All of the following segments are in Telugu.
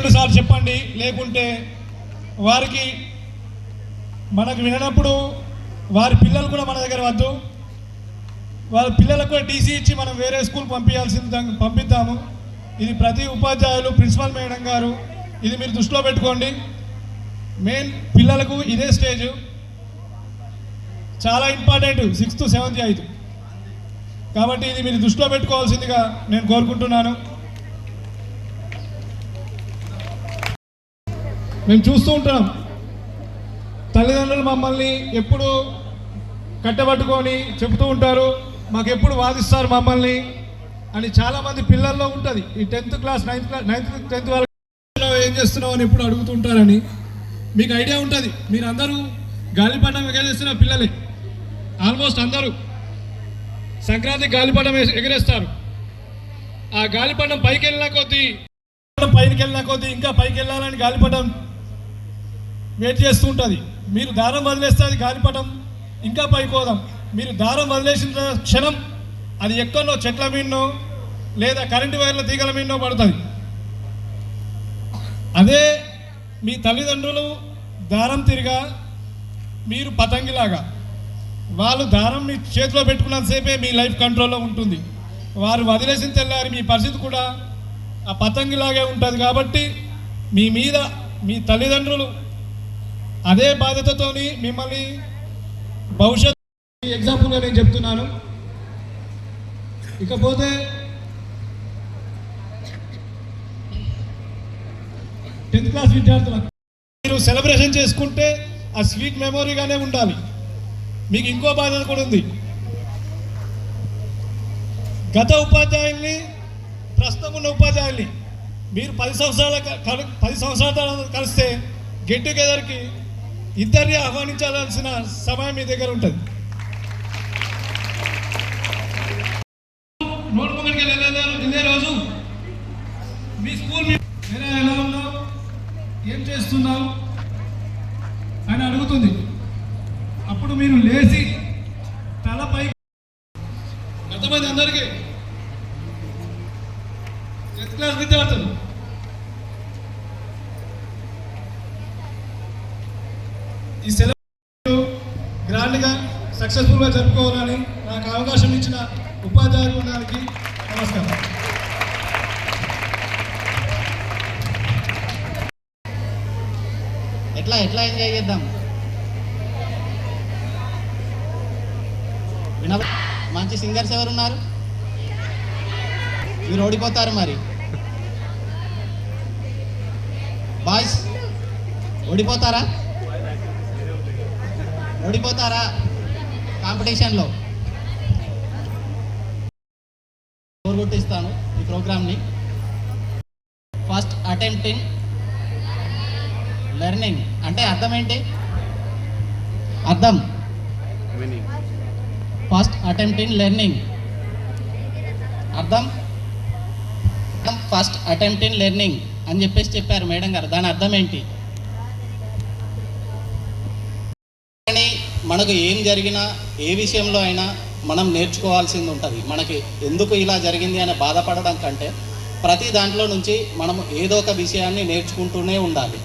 రెండు సార్లు చెప్పండి లేకుంటే వారికి మనకు విననప్పుడు వారి పిల్లలు కూడా మన దగ్గర వద్దు. వాళ్ళ పిల్లలకు కూడా టీసీ ఇచ్చి మనం వేరే స్కూల్ పంపించాల్సింది పంపిద్దాము. ఇది ప్రతి ఉపాధ్యాయులు ప్రిన్సిపల్ మేడం గారు ఇది మీరు దృష్టిలో పెట్టుకోండి. మెయిన్ పిల్లలకు ఇదే స్టేజ్. చాలా ఇంపార్టెంట్ సిక్స్త్ సెవెంత్ ఎయిత్. కాబట్టి ఇది మీరు దృష్టిలో పెట్టుకోవాల్సిందిగా నేను కోరుకుంటున్నాను. మేము చూస్తూ ఉంటున్నాం తల్లిదండ్రులు మమ్మల్ని ఎప్పుడు కట్టబట్టుకొని చెబుతూ ఉంటారు. మాకు ఎప్పుడు వాదిస్తారు మమ్మల్ని అని చాలామంది పిల్లల్లో ఉంటుంది. ఈ tenth class ninth class ninth tenth వరకు ఏం చేస్తున్నావు అని ఎప్పుడు అడుగుతుంటారని మీకు ఐడియా ఉంటుంది. మీరు అందరూ గాలిపటం ఎగరేస్తున్న పిల్లలే. ఆల్మోస్ట్ అందరూ సంక్రాంతి గాలిపటం ఎగరేస్తారు. ఆ గాలిపటం పైకి వెళ్ళిన కొద్దీ పైకి వెళ్ళిన కొద్దీ ఇంకా పైకి వెళ్ళాలని గాలిపటం వెయిట్ చేస్తూ ఉంటుంది. మీరు దారం వదిలేస్తే అది గాలిపటం ఇంకా పైకోదాం మీరు దారం వదిలేసిన క్షణం అది ఎక్కడో చెట్ల మీదనో లేదా కరెంటు వైర్ల తీగల మీదనో పడుతుంది. అదే మీ తల్లిదండ్రులు దారం తిరిగా మీరు పతంగిలాగా వాళ్ళు దారం మీ చేతిలో పెట్టుకున్నంతసేపే మీ లైఫ్ కంట్రోల్లో ఉంటుంది. వారు వదిలేసిన తెల్లారి మీ పరిస్థితి కూడా ఆ పతంగిలాగే ఉంటుంది కాబట్టి మీ మీద మీ తల్లిదండ్రులు అదే బాధ్యతతోని మిమ్మల్ని భవిష్యత్ ఎగ్జాంపుల్గా నేను చెప్తున్నాను. ఇకపోతే టెన్త్ క్లాస్ విద్యార్థులకు మీరు సెలబ్రేషన్ చేసుకుంటే ఆ స్వీట్ మెమొరీగానే ఉండాలి. మీకు ఇంకో బాధ్యత కూడా ఉంది. గత ఉపాధ్యాయుల్ని ప్రస్తుతం ఉన్న ఉపాధ్యాయుల్ని మీరు పది సంవత్సరాల కలి పది సంవత్సరాల కలిస్తే గెట్ టుగెదర్కి ఇద్దరిని ఆహ్వానించాల్సిన సమయం మీ దగ్గర ఉంటుంది. నోట్ ముంగడికి రోజు మీ స్కూల్ మీ ఎలా ఉన్నావు? ఏం చేస్తున్నావు? అని అడుగుతుంది. అప్పుడు మీరు లేచి తలపై ఎంతమంది అందరికీ టెన్త్ క్లాస్ విద్యార్థులు ఈ సెలవు గ్రాండ్గా సక్సెస్ఫుల్గా జరుపుకోవాలని నాకు అవకాశం ఇచ్చిన ఉపాధ్యాయులు నమస్కారం. ఎట్లా ఎట్లా ఎంజాయ్ చేద్దాం? విన మంచి సింగర్స్ ఎవరున్నారు? మీరు ఓడిపోతారు మరి. బాయ్స్ ఓడిపోతారా? ఓడిపోతారా కాంపిటీషన్లో? కొట్టిస్తాను ఈ ప్రోగ్రామ్ని. First attempting learning. అంటే అర్థం ఏంటి? అర్థం. First attempt in learning. అర్థం? ఫస్ట్ అటెంప్ట్ ఇన్ లెర్నింగ్ అని చెప్పేసి చెప్పారు మేడం గారు. దాని అర్థం ఏంటి కానీ మనకు ఏం జరిగినా ఏ విషయంలో అయినా మనం నేర్చుకోవాల్సింది ఉంటుంది. మనకి ఎందుకు ఇలా జరిగింది అని బాధపడడం కంటే ప్రతి దాంట్లో నుంచి మనం ఏదో ఒక విషయాన్ని నేర్చుకుంటూనే ఉండాలి.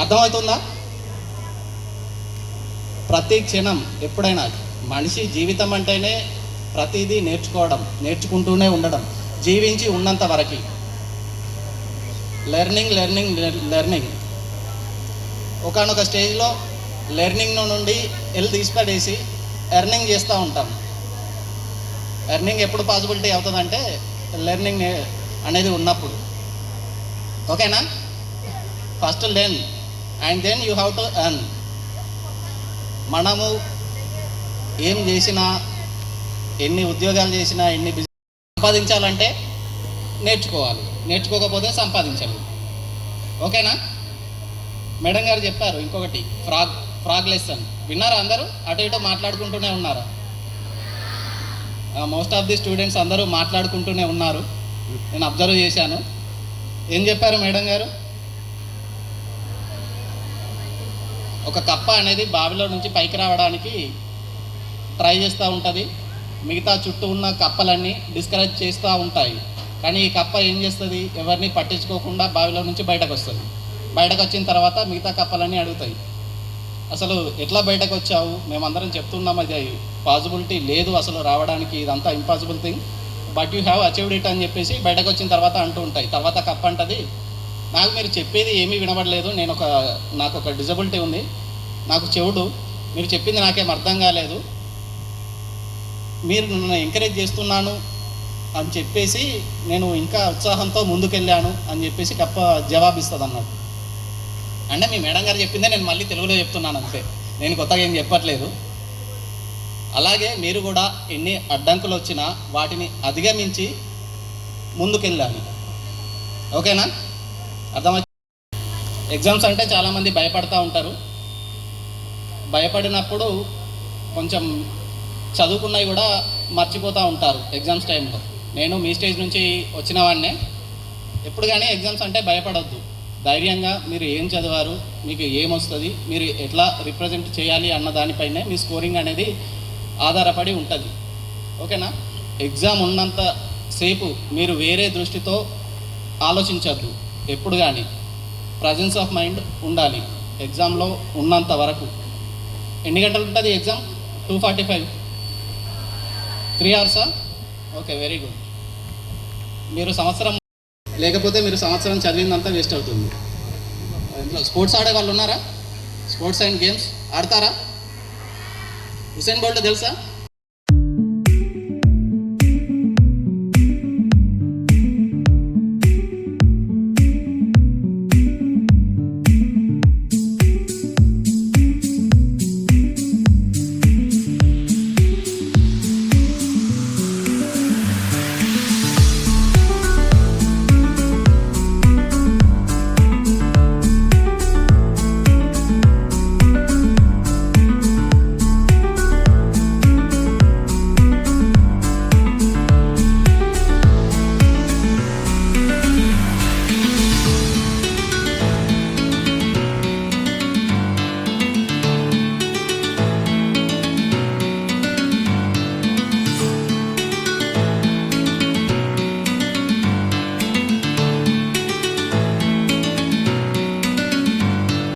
అర్థమవుతుందా? ప్రతి క్షణం ఎప్పుడైనా మనిషి జీవితం అంటేనే ప్రతిదీ నేర్చుకోవడం నేర్చుకుంటూనే ఉండడం జీవించి ఉన్నంత వరకు. Learning learning learning. ఒకనొక స్టేజ్లో లెర్నింగ్ నుండి వెళ్ళి తీసిపడేసి ఎర్నింగ్ చేస్తూ ఉంటాం. ఎర్నింగ్ ఎప్పుడు పాసిబిలిటీ అవుతుందంటే లెర్నింగ్ అనేది ఉన్నప్పుడు. ఓకేనా? First learn and then you have to earn మనము ఏం చేసినా ఎన్ని ఉద్యోగాలు చేసినా ఎన్ని బిజినెస్ సంపాదించాలంటే నేర్చుకోవాలి. నేర్చుకోకపోతే సంపాదించాలి. ఓకేనా? మేడం గారు చెప్పారు ఇంకొకటి ఫ్రాగ్. ఫ్రాగ్ లెసన్ విన్నారా అందరూ? అటు ఇటు మాట్లాడుకుంటూనే ఉన్నారా. మోస్ట్ ఆఫ్ ది స్టూడెంట్స్ అందరూ మాట్లాడుకుంటూనే ఉన్నారు. నేను అబ్జర్వ్ చేశాను. ఏం చెప్పారు మేడం గారు? ఒక కప్ప అనేది బావిలో నుంచి పైకి రావడానికి ట్రై చేస్తూ ఉంటుంది. మిగతా చుట్టూ ఉన్న కప్పలన్నీ డిస్కరేజ్ చేస్తూ ఉంటాయి. కానీ ఈ కప్ప ఏం చేస్తుంది? ఎవరిని పట్టించుకోకుండా బావిలో నుంచి బయటకు వస్తుంది. బయటకు వచ్చిన తర్వాత మిగతా కప్పలన్నీ అడుగుతాయి. అసలు ఎట్లా బయటకు వచ్చావు? మేమందరం చెప్తున్నాం అది పాసిబిలిటీ లేదు అసలు రావడానికి ఇదంతా impossible thing but you have achieved it అని చెప్పేసి బయటకు వచ్చిన తర్వాత అంటూ ఉంటాయి. తర్వాత కప్ అంటది. నాకు మీరు చెప్పేది ఏమీ వినబడలేదు. నేను ఒక నాకు ఒక డిజబిలిటీ ఉంది. నాకు చెవుడు. మీరు చెప్పింది నాకేం అర్థం కాలేదు. మీరు నన్ను ఎంకరేజ్ చేస్తున్నాను అని చెప్పేసి నేను ఇంకా ఉత్సాహంతో ముందుకెళ్ళాను అని చెప్పేసి కప్ప జవాబిస్తుంది అన్నట్టు అంటే మీ మేడం గారు చెప్పిందే నేను మళ్ళీ తెలుగులో చెప్తున్నాను అంతే. నేను కొత్తగా ఏం చెప్పట్లేదు. అలాగే మీరు కూడా ఎన్ని అడ్డంకులు వచ్చినా వాటిని అధిగమించి ముందుకెళ్ళాలి. ఓకేనా? అర్థమై ఎగ్జామ్స్ అంటే చాలామంది భయపడతా ఉంటారు. భయపడినప్పుడు కొంచెం చదువుకున్నవి కూడా మర్చిపోతూ ఉంటారు ఎగ్జామ్స్ టైంలో. నేను మీ స్టేజ్ నుంచి వచ్చిన వాడినే. ఎప్పుడు కానీ ఎగ్జామ్స్ అంటే భయపడొద్దు. ధైర్యంగా మీరు ఏం చదివారు మీకు ఏమొస్తుంది మీరు ఎట్లా రిప్రజెంట్ చేయాలి అన్న దానిపైనే మీ స్కోరింగ్ అనేది ఆధారపడి ఉంటుంది. ఓకేనా? ఎగ్జామ్ ఉన్నంత సేపు మీరు వేరే దృష్టితో ఆలోచించద్దు. ఎప్పుడు కానీ ప్రజెన్స్ ఆఫ్ మైండ్ ఉండాలి. ఎగ్జామ్లో ఉన్నంత వరకు. ఎన్ని గంటలు ఉంటుంది exam two forty five three అవర్సా okay very good మీరు సంవత్సరం లేకపోతే మీరు సంవత్సరం చదివిందంతా వేస్ట్ అవుతుంది. ఇంట్లో స్పోర్ట్స్ ఆడే వాళ్ళు ఉన్నారా? స్పోర్ట్స్ అండ్ గేమ్స్ ఆడతారా? హుసేన్ బోల్ట్ తెలుసా?